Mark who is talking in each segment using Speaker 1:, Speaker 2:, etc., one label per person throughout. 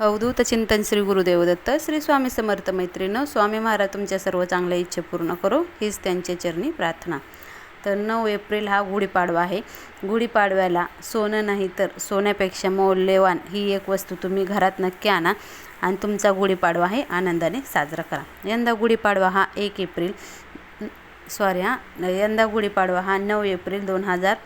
Speaker 1: अवधूत चिंतन श्री गुरुदेव दत्त श्री स्वामी समर्थ मैत्रीनं स्वामी महाराज तुमच्या सर्व चांगल्या इच्छा पूर्ण करो हीच त्यांच्या चरणी प्रार्थना तर नऊ एप्रिल हा गुढीपाडवा आहे गुढीपाडव्याला सोनं नाही तर सोन्यापेक्षा मौल्यवान ही एक वस्तू तुम्ही घरात नक्की आणा आणि तुमचा गुढीपाडवा आहे आनंदाने साजरा करा यंदा गुढीपाडवा हा एक एप्रिल सॉरी हां यंदा गुढीपाडवा हा नऊ एप्रिल दोन हजार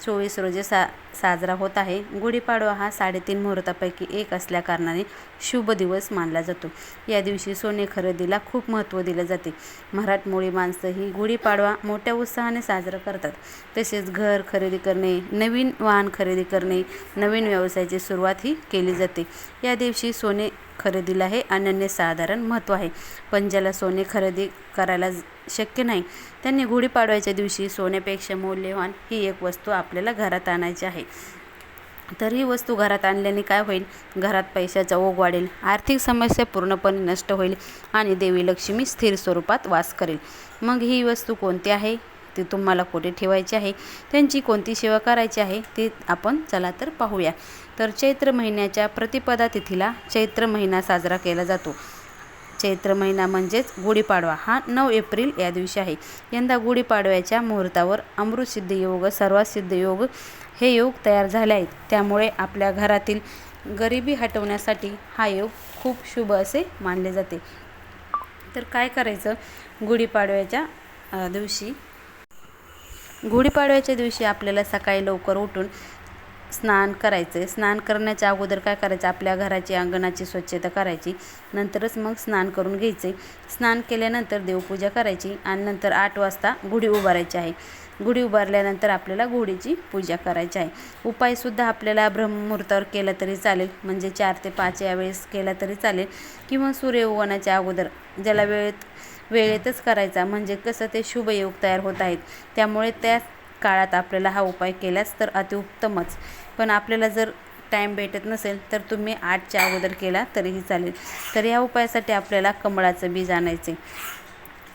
Speaker 1: चोवीस रोजी सा साजरा होत आहे. गुढीपाडवा हा साडेतीन मुहूर्तापैकी एक असल्याकारणाने शुभ दिवस मानला जातो. या दिवशी सोने खरेदीला खूप महत्त्व दिले जाते. मराठमोळी माणसं ही गुढीपाडवा मोठ्या उत्साहाने साजरा करतात. तसेच घर खरेदी करणे नवीन वाहन खरेदी करणे नवीन व्यवसायाची सुरुवात ही केली जाते. या दिवशी सोने खरेदीला हे अनन्यसाधारण महत्त्व आहे. पण ज्याला सोने खरेदी करायला शक्य नाही त्यांनी गुढीपाडव्याच्या दिवशी सोन्यापेक्षा मौल्यवान ही एक वस्तू आपल्याला घरात आणायची आहे. तर ही वस्तू घरात आणल्याने काय होईल? घरात पैशाचा ओघ वाढेल आर्थिक समस्या पूर्णपणे नष्ट होईल आणि देवी लक्ष्मी स्थिर स्वरूपात वास करेल. मग ही वस्तू कोणती आहे? ती तुम्हाला कुठे ठेवायची आहे? त्यांची कोणती सेवा करायची आहे? ते आपण चला तर पाहूया. तर चैत्र महिन्याच्या प्रतिपदा तिथीला चैत्र महिना साजरा केला जातो. चैत्र महिना म्हणजेच गुढीपाडवा हा नऊ एप्रिल या दिवशी आहे. यंदा गुढीपाडव्याच्या मुहूर्तावर अमृतसिद्ध योग सर्वासिद्ध योग हे योग तयार झाले आहेत. त्यामुळे आपल्या घरातील गरिबी हटवण्यासाठी हा योग खूप शुभ असे मानले जाते. तर काय करायचं? गुढीपाडव्याच्या दिवशी गुढीपाडव्याच्या दिवशी आपल्याला सकाळी लवकर उठून स्नान करायचं. आहे स्नान करण्याच्या अगोदर काय करायचं? आपल्या घराची अंगणाची स्वच्छता करायची. नंतरच मग स्नान करून घ्यायचे. स्नान केल्यानंतर देवपूजा करायची आणि नंतर आठ वाजता गुढी उभारायची आहे. गुढी उभारल्यानंतर आपल्याला गुढीची पूजा करायची आहे. उपायसुद्धा आपल्याला ब्रह्ममुहूर्तावर केला तरी चालेल. म्हणजे चार ते पाच या वेळेस केला तरी चालेल. किंवा सूर्य उगवण्याच्या अगोदर ज्याला वेळेत वेळेतच करायचा. म्हणजे कसं ते शुभयोग तयार होत आहेत. त्यामुळे त्या काळात आपल्याला हा उपाय केलाच तर अतिउत्तमच. पण आपल्याला जर टाईम भेटत नसेल तर तुम्ही आठच्या अगोदर केला तरीही चालेल. तर या उपायासाठी आपल्याला कमळाचं बीज आणायचे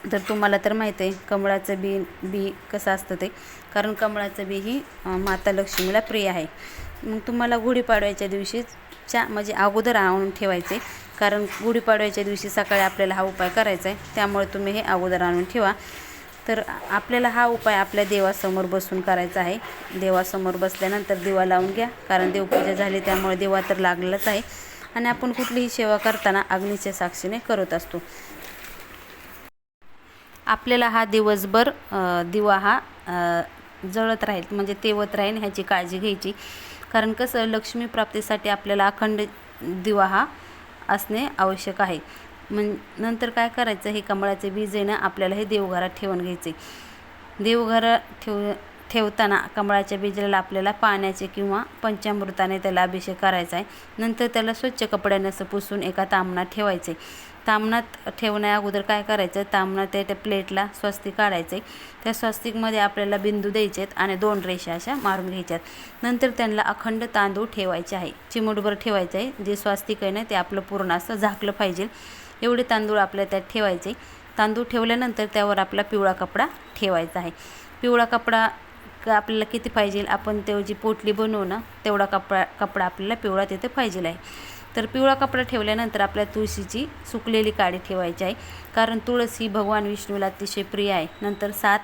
Speaker 1: तर तुम्हाला तर माहीत आहे कमळाचं बी बी कसं असतं ते. कारण कमळाचं बी ही माता लक्ष्मीला प्रिय आहे. मग तुम्हाला गुढीपाडव्याच्या दिवशी च्या म्हणजे अगोदर आणून ठेवायचे. कारण गुढीपाडव्याच्या दिवशी सकाळी आपल्याला हा उपाय करायचा आहे. त्यामुळे तुम्ही हे अगोदर आणून ठेवा. तर आपल्याला हा उपाय आपल्या देवासमोर बसून करायचा आहे. देवासमोर बसल्यानंतर दिवा लावून घ्या कारण देवपूजा झाली त्यामुळे देवा तर लागलेलाच आहे. आणि आपण कुठलीही सेवा करताना अग्नीच्या साक्षीने करत असतो. आपल्याला हा दिवसभर दिवा हा जळत राहील म्हणजे तेवत राहील ह्याची काळजी घ्यायची. कारण कसं लक्ष्मी प्राप्तीसाठी आपल्याला अखंड दिवा हा असणे आवश्यक आहे. मग नंतर काय करायचं? हे कमळाचे बीज आहे ना आपल्याला हे देवघरात ठेवून घ्यायचे. देवघरात ठेव ठेवताना कमळाच्या बीजाला आपल्याला पाण्याचे किंवा पंचामृताने त्याला अभिषेक करायचा आहे. नंतर त्याला स्वच्छ कपड्याने असं पुसून एका तांबणात ठेवायचे. तामणात ठेवण्या अगोदर काय करायचं? तामणात त्या त्या प्लेटला स्वस्तिक काढायचे. त्या स्वस्तिकमध्ये आपल्याला बिंदू द्यायचे आहेत आणि दोन रेषा अशा मारून घ्यायच्यात. नंतर त्यांना अखंड तांदूळ ठेवायचे आहे. चिमूटभर ठेवायचं आहे. जे स्वस्तिक आहे ना ते आपलं पूर्ण असं झाकलं पाहिजे. एवढे तांदूळ आपल्या त्यात ठेवायचे. तांदूळ ठेवल्यानंतर त्यावर आपला पिवळा कपडा ठेवायचा आहे. पिवळा कपडा आपल्याला किती पाहिजे? आपण तेवढी पोटली बनवू ना तेवढा कपडा कपडा आपल्याला पिवळा तिथे पाहिजे आहे. तर पिवळा कपडा ठेवल्यानंतर आपल्या तुळशीची सुकलेली काडी ठेवायची आहे. कारण तुळस ही भगवान विष्णूला अतिशय प्रिय आहे. नंतर सात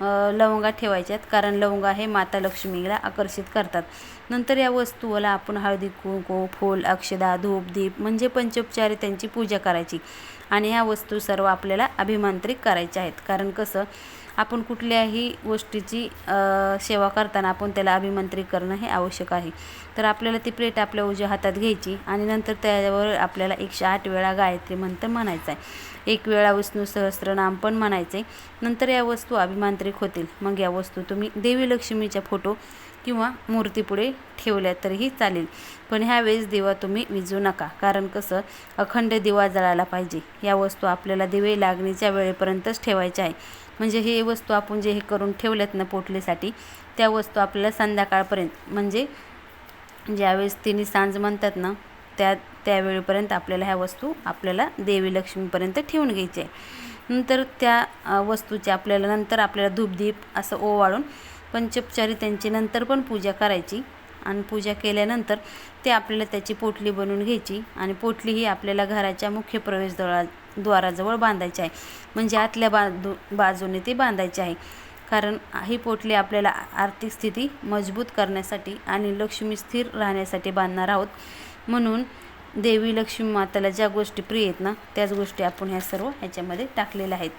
Speaker 1: अ, लवंगा ठेवायच्यात कारण लवंगा हे माता लक्ष्मीला आकर्षित करतात. नंतर या वस्तूला आपण हळदी कुंकू फूल अक्षदा धूप दीप म्हणजे पंचोपचारे त्यांची पूजा करायची. आणि ह्या वस्तू सर्व आपल्याला अभिमांत्रिक करायच्या आहेत. कारण कसं आपण कुठल्याही गोष्टीची सेवा करताना आपण त्याला अभिमंत्रित करणं हे आवश्यक आहे. तर आपल्याला ती प्लेट आपल्या उजव्या हातात घ्यायची आणि नंतर त्यावर आपल्याला एकशे आठ वेळा गायत्री मंत्र म्हणायचा आहे. एक वेळा विष्णू सहस्रनाम पण म्हणायचे. नंतर या वस्तू अभिमांत्रिक होतील. मग या वस्तू तुम्ही देवी लक्ष्मीच्या फोटो किंवा मूर्तीपुढे ठेवल्या तरीही चालेल. पण ह्यावेळेस दिवा तुम्ही विजू नका. कारण कसं अखंड दिवा जळायला पाहिजे. या वस्तू आपल्याला दिवे लागणीच्या वेळेपर्यंतच ठेवायच्या आहे. म्हणजे हे वस्तू आपण जे हे करून ठेवल्यात ना पोटलीसाठी त्या वस्तू आपल्याला संध्याकाळपर्यंत म्हणजे ज्यावेळेस तिन्ही सांज म्हणतात ना त्या त्यावेळेपर्यंत आपल्याला ह्या वस्तू आपल्याला देवी लक्ष्मीपर्यंत ठेवून घ्यायची आहे. नंतर त्या वस्तूचे आपल्याला नंतर आपल्याला धूपदीप असं ओवाळून पंचोपचारी त्यांची नंतर पण पूजा करायची. आणि पूजा केल्यानंतर ते आपल्याला त्याची पोटली बनवून घ्यायची आणि पोटली ही आपल्याला घराच्या मुख्य प्रवेशद्वारा द्वाराजवळ बांधायची आहे. म्हणजे आतल्या बाजू बाजूने ती बांधायची आहे. कारण ही पोटली आपल्याला आर्थिक स्थिती मजबूत करण्यासाठी आणि लक्ष्मी स्थिर राहण्यासाठी बांधणार आहोत. म्हणून देवी लक्ष्मी माताला ज्या गोष्टी प्रिय आहेत ना त्याच गोष्टी आपण ह्या सर्व ह्याच्यामध्ये टाकलेल्या आहेत.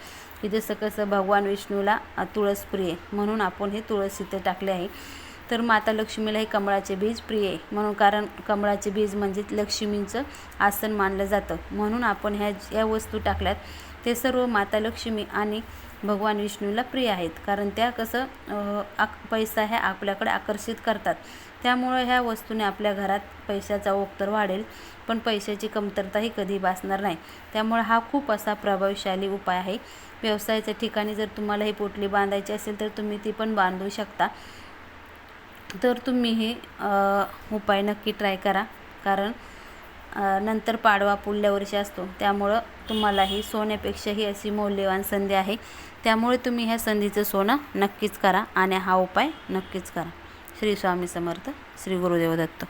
Speaker 1: की जसं कसं भगवान विष्णूला तुळस प्रिय म्हणून आपण हे तुळस इथे टाकले आहे. तर माता लक्ष्मीला हे कमळाचे बीज प्रिय आहे म्हणून कारण कमळाचे बीज म्हणजे लक्ष्मींचं आसन मानलं जातं. म्हणून आपण ह्या या वस्तू टाकल्यात ते सर्व माता लक्ष्मी आणि भगवान विष्णूला प्रिय आहेत. कारण त्या कसं आक पैसा ह्या आपल्याकडे आकर्षित करतात. त्यामुळं ह्या वस्तूने आपल्या घरात पैशाचा ओघ तर वाढेल पण पैशाची कमतरताही कधी भासणार नाही. त्यामुळे हा खूप असा प्रभावशाली उपाय आहे. व्यवसायाच्या ठिकाणी जर तुम्हाला ही पोटली बांधायची असेल तर तुम्ही ती पण बांधू शकता. तर तुम्ही हे उपाय नक्की ट्राय करा. कारण नंतर पाडवा पुढल्या वर्षी असतो. त्यामुळं तुम्हाला ही सोन्यापेक्षाही अशी मौल्यवान संधी आहे. त्यामुळे तुम्ही ह्या संधीचं सोनं नक्कीच करा आणि हा उपाय नक्कीच करा. श्री स्वामी समर्थ श्री गुरुदेव दत्त.